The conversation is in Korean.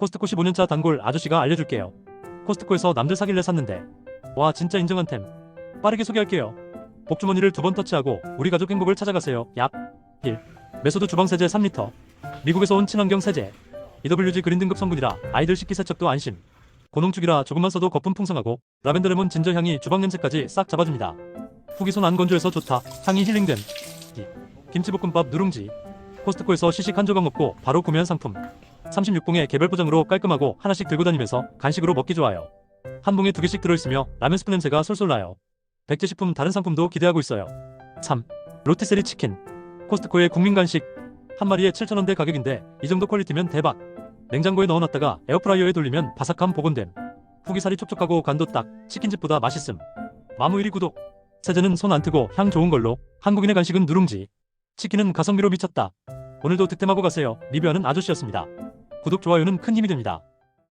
코스트코 15년차 단골 아저씨가 알려줄게요. 코스트코에서 남들 사길래 샀는데 와 진짜 인정한 템. 빠르게 소개할게요. 복주머니를 두 번 터치하고 우리 가족 행복을 찾아가세요. 약 1. 메소드 주방 세제 3리터. 미국에서 온 친환경 세제. EWG 그린 등급 성분이라 아이들 식기 세척도 안심. 고농축이라 조금만 써도 거품 풍성하고 라벤더 레몬 진저 향이 주방 냄새까지 싹 잡아줍니다. 후기 손 안 건조해서 좋다. 향이 힐링됨. 2. 김치볶음밥 누룽지. 코스트코에서 시식 한 조각 먹고 바로 구매한 상품. 36봉의 개별 포장으로 깔끔하고 하나씩 들고 다니면서 간식으로 먹기 좋아요. 한 봉에 두 개씩 들어있으며 라면 스프 냄새가 솔솔 나요. 백제 식품 다른 상품도 기대하고 있어요. 3. 로티세리 치킨. 코스트코의 국민 간식. 한 마리에 7,000원대 가격인데 이 정도 퀄리티면 대박. 냉장고에 넣어놨다가 에어프라이어에 돌리면 바삭함 복원됨. 후기 살이 촉촉하고 간도 딱 치킨집보다 맛있음. 마무 1위 구독. 세제는 손 안 트고 향 좋은 걸로. 한국인의 간식은 누룽지. 치킨은 가성비로 미쳤다. 오늘도 득템하고 가세요. 리뷰하는 아저씨였습니다. 구독, 좋아요는 큰 힘이 됩니다.